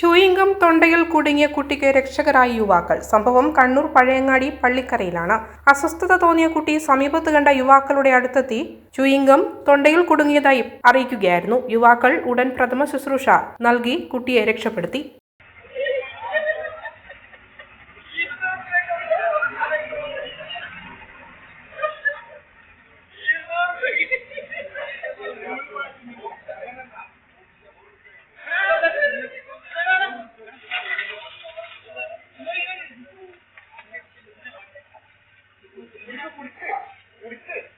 Chewing gum തൊണ്ടയിൽ കുടുങ്ങിയ കുട്ടിക്ക് രക്ഷകരായ യുവാക്കൾ. സംഭവം കണ്ണൂർ പഴയങ്ങാടി പള്ളിക്കരയിലാണ്. അസ്വസ്ഥത തോന്നിയ കുട്ടി സമീപത്ത് കണ്ട യുവാക്കളുടെ അടുത്തെത്തി ചൂയിങ്കം തൊണ്ടയിൽ കുടുങ്ങിയതായി അറിയിക്കുകയായിരുന്നു. യുവാക്കൾ ഉടൻ പ്രഥമ ശുശ്രൂഷ നൽകി കുട്ടിയെ രക്ഷപ്പെടുത്തി. ¿Por qué? ¿Por qué?